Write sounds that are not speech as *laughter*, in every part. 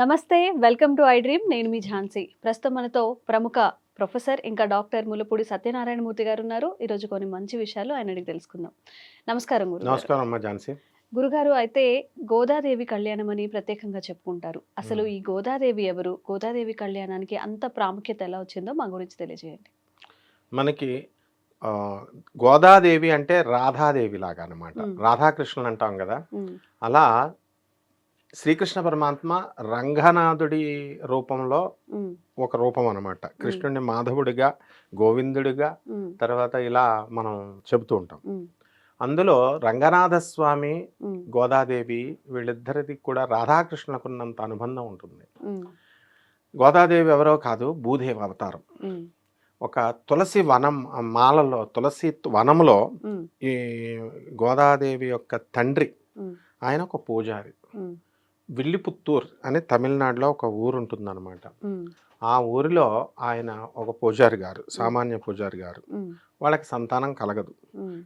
నమస్తే welcome to I dream. నేను మీ ఝాన్సీ. ప్రస్తుతం మనతో ప్రముఖ ప్రొఫెసర్ ఇంకా డాక్టర్ ములపూడి సత్యనారాయణ మూర్తి గారు ఉన్నారు ఈరోజు కొన్ని మంచి విషయాలు ఆయన అడిగి తెలుసుకుందాం. నమస్కారం గురుగారు. నమస్కారం అమ్మా ఝాన్సీ. గురుగారు అయితే గోదాదేవి కళ్యాణం అని ప్రత్యేకంగా చెప్పుకుంటారు. అసలు ఈ గోదాదేవి ఎవరు? గోదాదేవి కళ్యాణానికి అంత ప్రాముఖ్యత ఎలా వచ్చిందో మా గురించి తెలియజేయండి. మనకి గోదాదేవి అంటే రాధాదేవి లాగా అనమాట. రాధాకృష్ణులు అంటాం కదా. అలా శ్రీకృష్ణ పరమాత్మ రంగనాథుడి రూపంలో ఒక రూపం అనమాట కృష్ణుడిని మాధవుడిగా గోవిందుడిగా తర్వాత ఇలా మనం చెబుతూ ఉంటాం. అందులో రంగనాథ స్వామి గోదాదేవి వీళ్ళిద్దరిది కూడా రాధాకృష్ణులకు ఉన్నంత అనుబంధం ఉంటుంది. గోదాదేవి ఎవరో కాదు భూదేవి అవతారం. ఒక తులసి వనం మాలలో తులసి వనంలో ఈ గోదాదేవి యొక్క తండ్రి ఆయన ఒక పూజారి. విల్లిపుత్తూర్ అని తమిళనాడులో ఒక ఊరు ఉంటుందన్నమాట ఆ ఊరిలో ఆయన ఒక పూజారి గారు సామాన్య పూజారి గారు. వాళ్ళకి సంతానం కలగదు.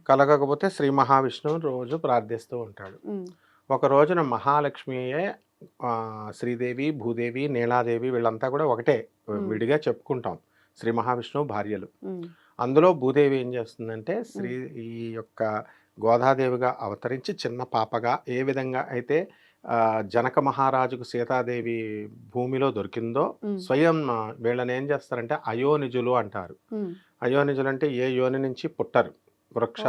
కలగకపోతే శ్రీ మహావిష్ణువు రోజు ప్రార్థిస్తూ ఉంటాడు. ఒక రోజున మహాలక్ష్మియే శ్రీదేవి భూదేవి నీలాదేవి వీళ్ళంతా కూడా ఒకటే. విడిగా చెప్పుకుంటాం. శ్రీ మహావిష్ణువు భార్యలు. అందులో భూదేవి ఏం చేస్తుందంటే శ్రీ ఈ యొక్క గోదాదేవిగా అవతరించి చిన్న పాపగా ఏ విధంగా అయితే జనక మహారాజుకు సీతాదేవి భూమిలో దొరికిందో స్వయం వీళ్ళని ఏం చేస్తారంటే అయోనిజులు అంటారు. అయోనిజులు అంటే ఏ యోని నుంచి పుట్టరు. వృక్ష.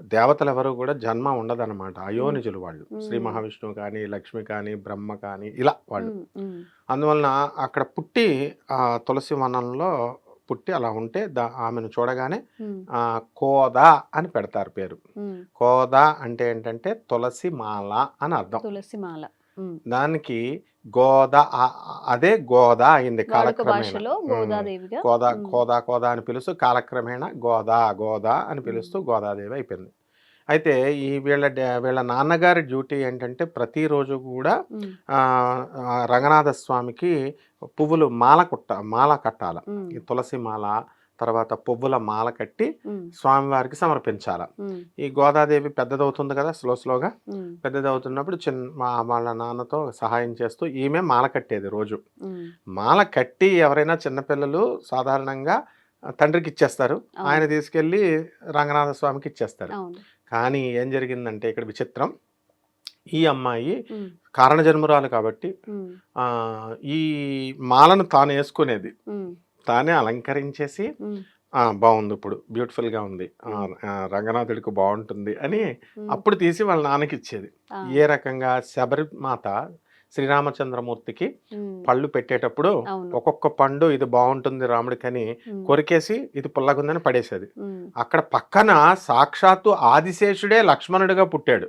దేవతలు ఎవరు కూడా జన్మ ఉండదన్నమాట. అయోనిజులు వాళ్ళు. శ్రీ మహావిష్ణువు కానీ లక్ష్మి కానీ బ్రహ్మ కానీ ఇలా వాళ్ళు. అందువలన అక్కడ పుట్టి ఆ తులసి వనంలో పుట్టి అలా ఉంటే దా ఆమెను చూడగానే కోద అని పెడతారు పేరు. కోద అంటే ఏంటంటే తులసి మాల అని అర్థం. తులసి మాల. దానికి గోద అదే గోద అయింది కాలక్రమేణా. ఉమ్. కోద కోద అని పిలుస్తూ కాలక్రమేణా గోదా గోదా అని పిలుస్తూ గోదాదేవి అయిపోయింది. అయితే ఈ వీళ్ళ వీళ్ళ నాన్నగారి డ్యూటీ ఏంటంటే ప్రతిరోజు కూడా రంగనాథ స్వామికి పువ్వులు మాల కుట్ట మాల కట్టాల. ఈ తులసి మాల తర్వాత పువ్వుల మాల కట్టి స్వామివారికి సమర్పించాల. ఈ గోదాదేవి పెద్దదవుతుంది కదా స్లో స్లోగా? పెద్దదవుతున్నప్పుడు చిన్న మా వాళ్ళ నాన్నతో సహాయం చేస్తూ ఈమె మాల కట్టేది రోజు. మాల కట్టి ఎవరైనా చిన్నపిల్లలు సాధారణంగా తండ్రికి ఇచ్చేస్తారు. ఆయన తీసుకెళ్ళి రంగనాథ స్వామికి ఇచ్చేస్తారు. కానీ ఏం జరిగిందంటే ఇక్కడ విచిత్రం. ఈ అమ్మాయి కారణజన్మురాలు కాబట్టి ఈ మాలను తాను వేసుకునేది. తానే అలంకరించేసి బాగుంది ఇప్పుడు బ్యూటిఫుల్గా ఉంది. రంగనాథుడికి బాగుంటుంది అని అప్పుడు తీసి వాళ్ళ నాన్నకి ఇచ్చేది. ఏ రకంగా శబరిమాత శ్రీరామచంద్రమూర్తికి పళ్ళు పెట్టేటప్పుడు ఒక్కొక్క పండు ఇది బాగుంటుంది రాముడికని కొరికేసి ఇది పుల్లగుందని పడేసేది. అక్కడ పక్కన సాక్షాత్తు ఆదిశేషుడే లక్ష్మణుడిగా పుట్టాడు.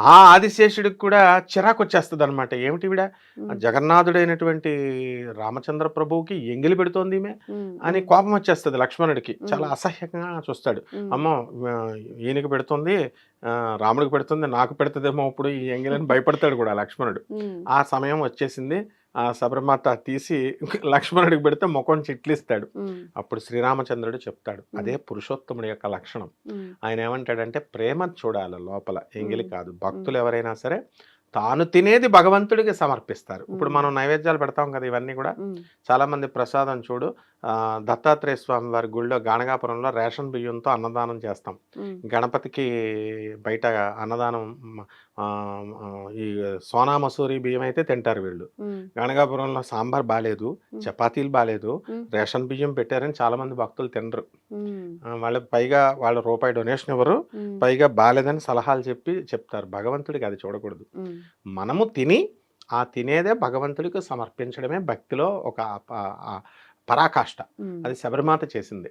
ఆ ఆదిశేషుడికి కూడా చిరాకు వచ్చేస్తుంది అనమాట ఏమిటి విడ? జగన్నాథుడైనటువంటి రామచంద్ర ప్రభువుకి ఎంగిలి పెడుతోంది ఈమె అని కోపం వచ్చేస్తుంది లక్ష్మణుడికి. చాలా. అసహ్యంగా చూస్తాడు. అమ్మో ఈయనకి పెడుతుంది రాముడికి పెడుతుంది నాకు పెడుతుందేమో ఇప్పుడు ఈ ఎంగిలని భయపడతాడు కూడా లక్ష్మణుడు. ఆ సమయం వచ్చేసింది. ఆ శబరిమాత తీసి లక్ష్మణుడికి పెడితే ముఖం చిట్లిస్తాడు. అప్పుడు శ్రీరామచంద్రుడు చెప్తాడు. అదే పురుషోత్తముడి యొక్క లక్షణం. ఆయన ఏమంటాడంటే ప్రేమ చూడాలి లోపల ఎంగిలి. కాదు. భక్తులు ఎవరైనా సరే తాను తినేది భగవంతుడికి సమర్పిస్తారు. ఇప్పుడు. మనం నైవేద్యాలు పెడతాం కదా ఇవన్నీ కూడా. చాలా మంది ప్రసాదం చూడు దత్తాత్రేయ స్వామి వారి గుళ్ళో గాణగాపురంలో రేషన్ బియ్యంతో అన్నదానం చేస్తాం. గణపతికి బయట అన్నదానం ఈ సోనా మసూరి బియ్యం అయితే తింటారు వీళ్ళు. గణగాపురంలో సాంబార్ బాగాలేదు. చపాతీలు బాగాలేదు. రేషన్ బియ్యం పెట్టారని చాలా మంది భక్తులు తినరు. వాళ్ళు పైగా వాళ్ళు రూపాయి డొనేషన్ ఇవ్వరు పైగా బాగాలేదని సలహాలు చెప్పి చెప్తారు. భగవంతుడికి అది చూడకూడదు. మనము తిని ఆ తినేదే భగవంతుడికి సమర్పించడమే భక్తిలో ఒక పరాకాష్ట. అది శబరిమాత చేసింది.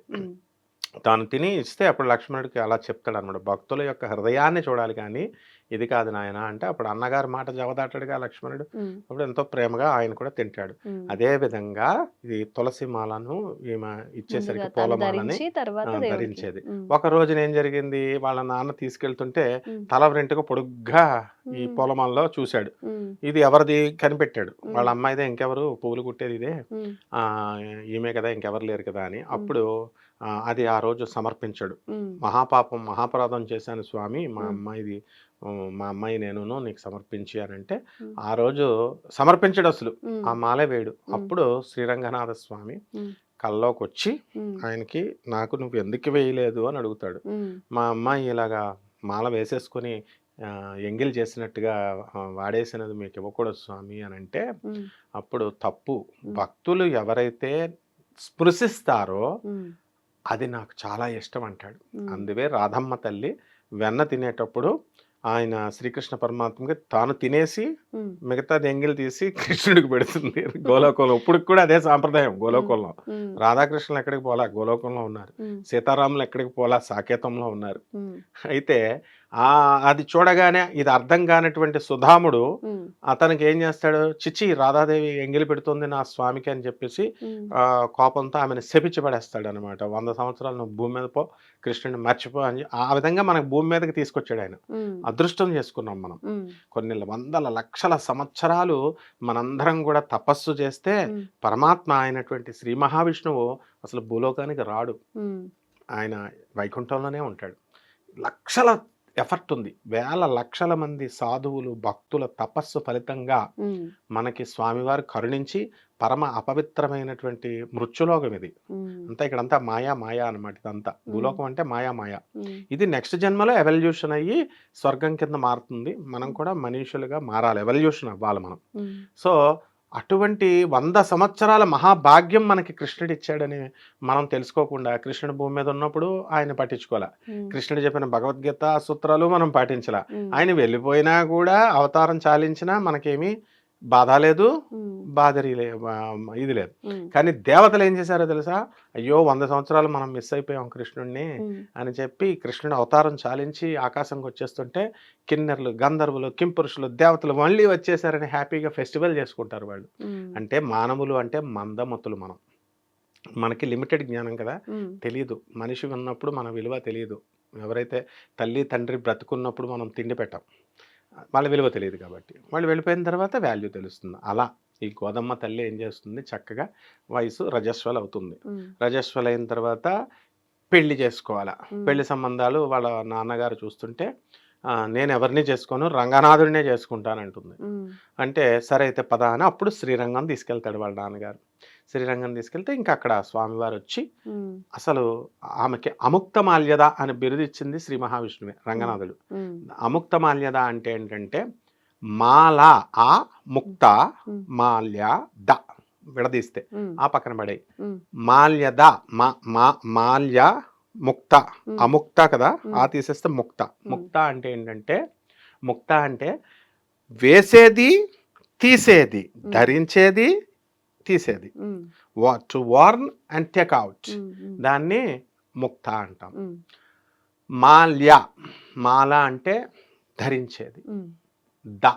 తాను తిని ఇస్తే అప్పుడు లక్ష్మణుడికి అలా చెప్తాడు అనమాట భక్తుల యొక్క హృదయాన్ని చూడాలి కానీ ఇది కాదు నాయన అంటే అప్పుడు అన్నగారి మాట జవదాటాడుగా లక్ష్మణుడు. అప్పుడు ఎంతో ప్రేమగా ఆయన కూడా తింటాడు. అదే విధంగా ఇది తులసి మాలను ఈమె ఇచ్చేసరికి పూలమాలని. ధరించేది. ఒక రోజున ఏం జరిగింది? వాళ్ళ నాన్న తీసుకెళ్తుంటే తల వెంటగా పొడుగ్గా ఈ పూలమాలలో చూశాడు. ఇది ఎవరిది కనిపెట్టాడు. వాళ్ళ అమ్మాయిదే ఇంకెవరు? పువ్వులు కుట్టేది ఇదే? ఈమె కదా ఇంకెవరు లేరు కదా అని. అప్పుడు అది ఆ రోజు సమర్పించాడు. మహాపాపం మహాపరాధం చేశాను స్వామి మా మ్మ్. అమ్మాయిది "ఉమ్, మా అమ్మాయి నేను నీకు సమర్పించి అని అంటే ఆ రోజు సమర్పించడు అసలు. ఆ మాలే వేయడు. ఉమ్. అప్పుడు శ్రీరంగనాథ స్వామి కల్లోకి వచ్చి ఆయనకి నాకు నువ్వు ఎందుకు వేయలేదు? అని అడుగుతాడు. మా అమ్మాయి ఇలాగా మాల వేసేసుకొని ఎంగిల్ చేసినట్టుగా వాడేసినది మీకు ఇవ్వకూడదు స్వామి అని అంటే అప్పుడు తప్పు. భక్తులు ఎవరైతే స్పృశిస్తారో అది నాకు చాలా ఇష్టం అంటాడు. అందువే రాధమ్మ తల్లి వెన్న తినేటప్పుడు ఆయన శ్రీకృష్ణ పరమాత్మకి తాను తినేసి ఉమ్, మిగతాది ఎంగిల్ తీసి కృష్ణుడికి పెడుతుంది. గోలోకంలో ఇప్పుడు కూడా అదే సాంప్రదాయం గోలోకంలో. రాధాకృష్ణులు ఎక్కడికి పోలా? గోలోకంలో ఉన్నారు. సీతారాములు ఎక్కడికి పోలా? సాకేతంలో ఉన్నారు. అయితే ఆ అది చూడగానే ఇది అర్థం కానటువంటి సుధాముడు అతనికి ఏం చేస్తాడు? చిచి రాధాదేవి ఎంగిలి పెడుతుంది నా స్వామికి అని చెప్పేసి కోపంతో ఆమెను శపించి పడేస్తాడు అనమాట వంద సంవత్సరాలు నువ్వు భూమి మీద పో కృష్ణుని మర్చిపో అని ఆ విధంగా మనకు భూమి మీదకి తీసుకొచ్చాడు ఆయన. అదృష్టం చేసుకున్నాం మనం. కొన్ని వందల లక్షల సంవత్సరాలు మనందరం కూడా తపస్సు చేస్తే పరమాత్మ అయినటువంటి శ్రీ మహావిష్ణువు అసలు భూలోకానికి రాడు. ఆయన వైకుంఠంలోనే ఉంటాడు. లక్షల ఎఫర్ట్ ఉంది వేల లక్షల మంది సాధువులు భక్తుల తపస్సు ఫలితంగా మనకి స్వామివారు కరుణించి పరమ అపవిత్రమైనటువంటి మృత్యులోకం ఇది. అంతా ఇక్కడంతా మాయా మాయా అనమాట ఇదంతా. భూలోకం అంటే మాయా మాయా. ఇది నెక్స్ట్ జన్మలో ఎవల్యూషన్ అయ్యి స్వర్గం కింద మారుతుంది. మనం కూడా మనుషులుగా మారాలి. ఎవల్యూషన్ అవ్వాలి మనం. సో అటువంటి వంద సంవత్సరాల మహాభాగ్యం మనకి కృష్ణుడు ఇచ్చాడని మనం తెలుసుకోకుండా కృష్ణుడు భూమి మీద ఉన్నప్పుడు ఆయన పట్టించుకోలే కృష్ణుడు చెప్పిన భగవద్గీత సూత్రాలు మనం పాటించలే. ఆయన వెళ్ళిపోయినా కూడా అవతారం చాలించినా మనకేమీ బాధ లేదు బాధరి ఇది లేదు. కానీ దేవతలు ఏం చేశారో తెలుసా? అయ్యో వంద సంవత్సరాలు మనం మిస్ అయిపోయాం కృష్ణుడిని అని చెప్పి కృష్ణుడు అవతారం చాలించి ఆకాశంకి వచ్చేస్తుంటే కిన్నెర్లు గంధర్వులు కింపురుషులు దేవతలు మళ్ళీ వచ్చేసారని హ్యాపీగా ఫెస్టివల్ చేసుకుంటారు వాళ్ళు. అంటే మానవులు అంటే మందమతులు మనం. మనకి లిమిటెడ్ జ్ఞానం కదా? తెలియదు మనిషి ఉన్నప్పుడు మన విలువ తెలియదు ఎవరైతే తల్లి తండ్రి బ్రతుకున్నప్పుడు మనం తిండి పెట్టాం. వాళ్ళ విలువ తెలియదు కాబట్టి. వాళ్ళు వెళ్ళిపోయిన తర్వాత వాల్యూ తెలుస్తుంది. అలా ఈ గోదమ్మ తల్లి ఏం చేస్తుంది? చక్కగా వయసు రజస్వల అవుతుంది. రజస్వల అయిన తర్వాత పెళ్ళి చేసుకోవాలా? పెళ్ళి సంబంధాలు వాళ్ళ నాన్నగారు చూస్తుంటే "ఆ, నేను ఎవరిని చేసుకోను? రంగనాథుడినే చేసుకుంటానంటుంది. అంటే సరే అయితే పద అని అప్పుడు శ్రీరంగం తీసుకెళ్తాడు వాళ్ళ నాన్నగారు. శ్రీరంగం తీసుకెళ్తే ఇంకా అక్కడ స్వామివారు వచ్చి అసలు ఆమెకి అముక్త మాల్యద అని బిరుదు ఇచ్చింది శ్రీ మహావిష్ణువే రంగనాథుడు అముక్త మాల్యద అంటే ఏంటంటే మాల ఆ ముక్త మాల్య ద విడదీస్తే ఆ పక్కన పడే మాల్యద మా మాల్య ముక్త అముక్త కదా. ఆ తీసేస్తే ముక్త. ముక్త అంటే ఏంటంటే ముక్త అంటే వేసేది తీసేది ధరించేది తీసేది. To worn and take out దాన్ని ముక్త అంటాం. మాల్య. మాల అంటే ధరించేది. ద.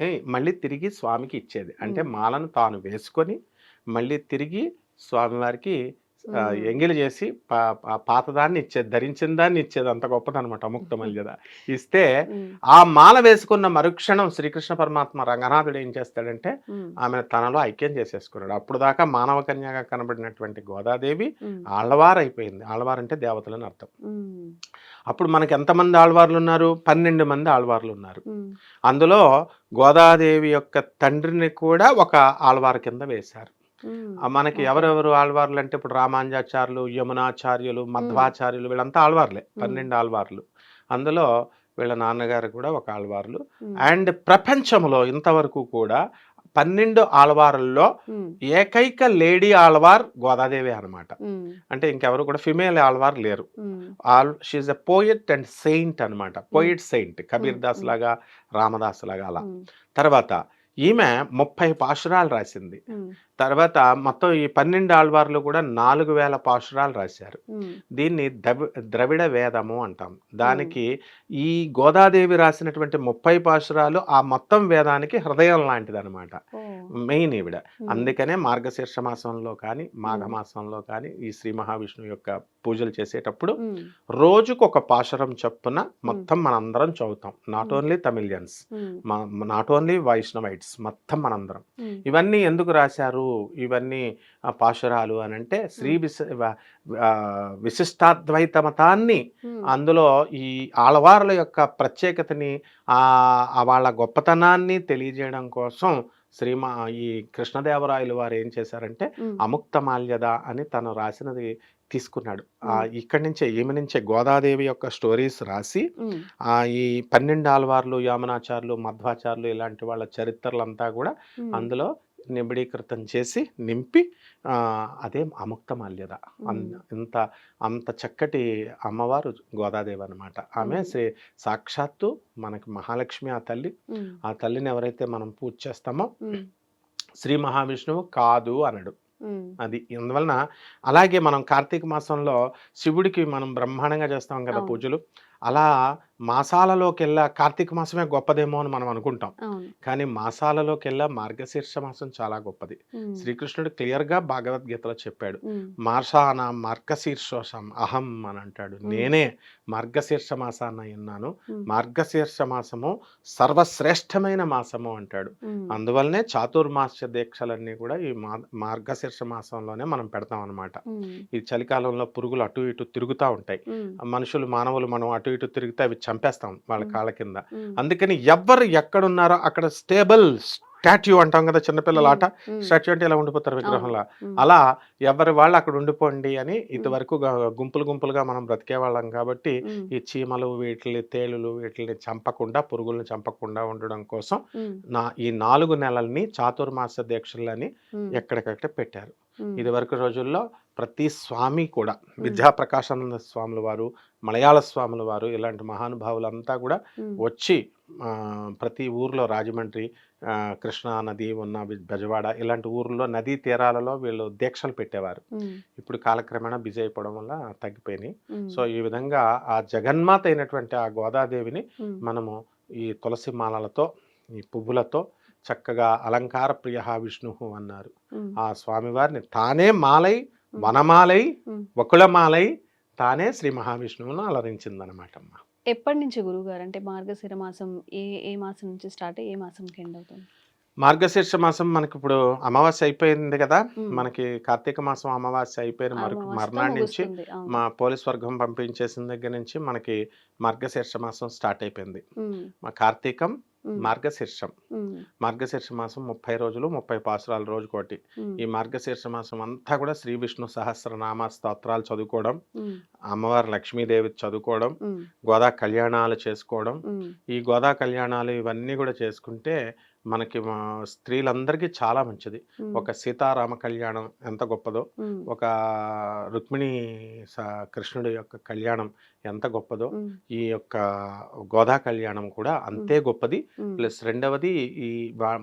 ఏ, మళ్ళీ తిరిగి స్వామికి ఇచ్చేది. అంటే. మాలను తాను వేసుకొని మళ్ళీ తిరిగి స్వామివారికి. ఎంగిలి చేసి పాతదాన్ని ఇచ్చేది ధరించిన దాన్ని ఇచ్చేది అంత గొప్పదనమాట అముక్త *laughs* మల్యద. ఇస్తే ఆ మాల వేసుకున్న మరుక్షణం శ్రీకృష్ణ పరమాత్మ రంగనాథుడు ఏం చేస్తాడంటే ఆమె తనలో ఐక్యం చేసేసుకున్నాడు. అప్పుడు దాకా మానవ కన్యగా కనబడినటువంటి గోదాదేవి ఉమ్, ఆళ్వారు అయిపోయింది ఆళ్వారు అంటే దేవతలని అర్థం. అప్పుడు మనకి ఎంతమంది ఆళ్వార్లు ఉన్నారు? పన్నెండు మంది ఆళ్వార్లు ఉన్నారు. అందులో గోదాదేవి యొక్క తండ్రిని కూడా ఒక ఆళ్వారు కింద వేశారు. మనకి. ఎవరెవరు ఆళ్వార్లు అంటే ఇప్పుడు రామాంజాచార్యులు యమునాచార్యులు మధ్వాచార్యులు వీళ్ళంతా ఆళ్వార్లే. పన్నెండు ఆళ్వార్లు. అందులో వీళ్ళ నాన్నగారు కూడా ఒక ఆళ్వార్లు. అండ్ ప్రపంచంలో ఇంతవరకు కూడా పన్నెండు ఆళ్వారుల్లో ఏకైక లేడీ ఆళ్వార్ గోదాదేవి అన్నమాట. ఉమ్, అంటే ఇంకెవరు కూడా ఫిమేల్ ఆళ్వార్ లేరు. All she a poet and saint అనమాట పోయిట్ సెయింట్ కబీర్ దాస్. లాగా రామదాస్ లాగా అలా. తర్వాత ఈమె ముప్పై పాశురాలు రాసింది. తర్వాత మొత్తం ఈ పన్నెండు ఆళ్వార్లు కూడా నాలుగు వేల పాశురాలు రాశారు. దీన్ని ద్రవి ద్రవిడ వేదము అంటాం. దానికి ఈ గోదాదేవి రాసినటువంటి ముప్పై పాశురాలు ఆ మొత్తం వేదానికి హృదయం లాంటిది అనమాట మెయిన్ ఈవిడ. అందుకనే మార్గశీర్ష మాసంలో కానీ మాఘమాసంలో కానీ ఈ శ్రీ మహావిష్ణువు యొక్క పూజలు చేసేటప్పుడు రోజుకు ఒక పాశురం చొప్పున మొత్తం మనందరం చదువుతాం. Not. Only Tamilians not only Vaishnavites మొత్తం మనందరం. ఇవన్నీ ఎందుకు రాశారు? ఇవన్నీ పాశురాలు అని అంటే శ్రీ విశ విశిష్టాద్వైత మతాన్ని అందులో ఈ ఆళ్వార్ల యొక్క ప్రత్యేకతని ఆ వాళ్ళ గొప్పతనాన్ని తెలియజేయడం కోసం శ్రీమా ఈ కృష్ణదేవరాయలు వారు ఏం చేశారంటే అముక్త మాల్యద అని తను రాసినది తీసుకున్నాడు. ఇక్కడి నుంచే ఈమె నుంచే గోదాదేవి యొక్క స్టోరీస్ రాసి ఈ పన్నెండు ఆల్వార్లు యామనాచార్యులు మధ్వాచార్యులు ఇలాంటి వాళ్ళ చరిత్రలంతా కూడా అందులో నిబిడీకృతం చేసి నింపి అదే అముక్త మాల్యద. ఇంత అంత చక్కటి అమ్మవారు గోదాదేవి అనమాట ఆమె. శ్రీ సాక్షాత్తు మనకి మహాలక్ష్మి ఆ తల్లి. ఆ తల్లిని ఎవరైతే మనం పూజ చేస్తామో శ్రీ మహావిష్ణువు కాదు అనడు. అది అందువలన అలాగే మనం కార్తీక మాసంలో శివుడికి మనం బ్రహ్మాండంగా చేస్తాం కదా. పూజలు. అలా మాసాలలోకి వెళ్ళా కార్తీక మాసమే గొప్పదేమో అని మనం అనుకుంటాం. కానీ మాసాలలోకి వెళ్ళా మార్గశీర్ష మాసం చాలా గొప్పది. శ్రీకృష్ణుడు క్లియర్గా భగవద్గీతలో చెప్పాడు. మార్షాన మార్గశీర్షోషం అహం అని అంటాడు. నేనే మార్గశీర్ష మాసాన్న విన్నాను మార్గశీర్ష మాసము సర్వశ్రేష్టమైన మాసము అంటాడు. అందువల్లనే చాతుర్మాస్య దీక్షలన్నీ కూడా ఈ మార్గశీర్ష మాసంలోనే మనం పెడతాం అనమాట ఈ చలికాలంలో పురుగులు అటు ఇటు తిరుగుతూ ఉంటాయి. మనుషులు మానవులు మనం అటు ఇటు తిరిగితే అవి చంపేస్తాం వాళ్ళ. కాళ్ళ కింద అందుకని ఎవ్వరు ఎక్కడున్నారో అక్కడ స్టేబుల్ స్టాట్యూ అంటాం కదా చిన్నపిల్లల ఆట. స్టాట్యూ అంటే ఇలా ఉండిపోతారు విగ్రహంలా? అలా ఎవరి వాళ్ళు అక్కడ ఉండిపోండి అని ఇదివరకు గా- గుంపులు గుంపులుగా మనం బ్రతికే వాళ్ళం కాబట్టి ఈ చీమలు వీటిని తేలులు వీటిని చంపకుండా పురుగుల్ని చంపకుండా ఉండడం కోసం నా ఈ నాలుగు నెలల్ని చాతుర్మాస దీక్షలని ఎక్కడికక్కడ పెట్టారు. ఇది వరకు రోజుల్లో ప్రతి స్వామి కూడా విద్యాప్రకాశానంద స్వాముల వారు మలయాళ స్వాముల వారు ఇలాంటి మహానుభావులంతా కూడా వచ్చి ప్రతి ఊర్లో రాజమండ్రి కృష్ణా నది ఉన్న బెజవాడ ఇలాంటి ఊర్లో నదీ తీరాలలో వీళ్ళు దీక్షలు పెట్టేవారు. ఇప్పుడు కాలక్రమేణా బిజీ అయిపోవడం వల్ల తగ్గిపోయినాయి. సో ఈ విధంగా ఆ జగన్మాత అయినటువంటి ఆ గోదాదేవిని మనము ఈ తులసి మాలలతో ఈ పువ్వులతో చక్కగా అలంకార ప్రియ విష్ణు అన్నారు. ఆ స్వామివారిని తానే మాలై వనమాలై. వకుళమాలై తానే శ్రీ మహావిష్ణువును అలరించిందనమాట అమ్మ ఎప్పటి నుంచి గురుగారు అంటే మార్గశిర మాసం ఏ ఏ మాసం నుంచి స్టార్ట్ ఏ మాసంకి ఎండ్ అవుతుంది? మార్గశీర్ష మాసం మనకి ఇప్పుడు అమావాస్య అయిపోయింది కదా. మనకి కార్తీక మాసం అమావాస్య అయిపోయిన మరు అమావాస్యతో మర్నాడు నుంచి. మా పోలీస్ వర్గం పంపించేసిన దగ్గర నుంచి మనకి మార్గశీర్ష మాసం స్టార్ట్ అయిపోయింది. మా కార్తీకం మార్గశీర్షం. మార్గశీర్ష మాసం ముప్పై రోజులు ముప్పై పాసురాలు రోజుకోటి ఉమ్, ఈ మార్గశీర్ష మాసం అంతా కూడా శ్రీ విష్ణు సహస్రనామ స్తోత్రాలు చదువుకోవడం అమ్మవారి లక్ష్మీదేవి చదువుకోవడం గోదా కళ్యాణాలు చేసుకోవడం. ఈ గోదా కళ్యాణాలు ఇవన్నీ కూడా చేసుకుంటే మనకి స్త్రీలందరికీ చాలా మంచిది. ఒక సీతారామ కళ్యాణం ఎంత గొప్పదో ఒక రుక్మిణి కృష్ణుడి యొక్క కళ్యాణం ఎంత గొప్పదో ఈ యొక్క గోదా కళ్యాణం కూడా అంతే గొప్పది. ప్లస్ రెండవది ఈ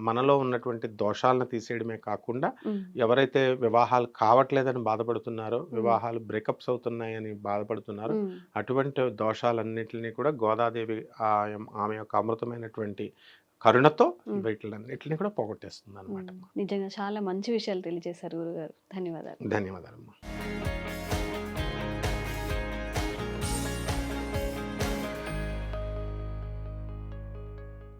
మనలో ఉన్నటువంటి దోషాలను తీసేయడమే కాకుండా ఎవరైతే వివాహాలు కావట్లేదని బాధపడుతున్నారో వివాహాలు బ్రేకప్స్ అవుతున్నాయని బాధపడుతున్నారో అటువంటి దోషాలన్నింటినీ కూడా గోదాదేవి ఆమె యొక్క అమృతమైనటువంటి కరుణతో. వీటిలన్నిటిని కూడా పోగొట్టేస్తుంది అనమాట. నిజంగా చాలా మంచి విషయాలు తెలియజేశారు గురుగారు ధన్యవాదాలు ధన్యవాదాలు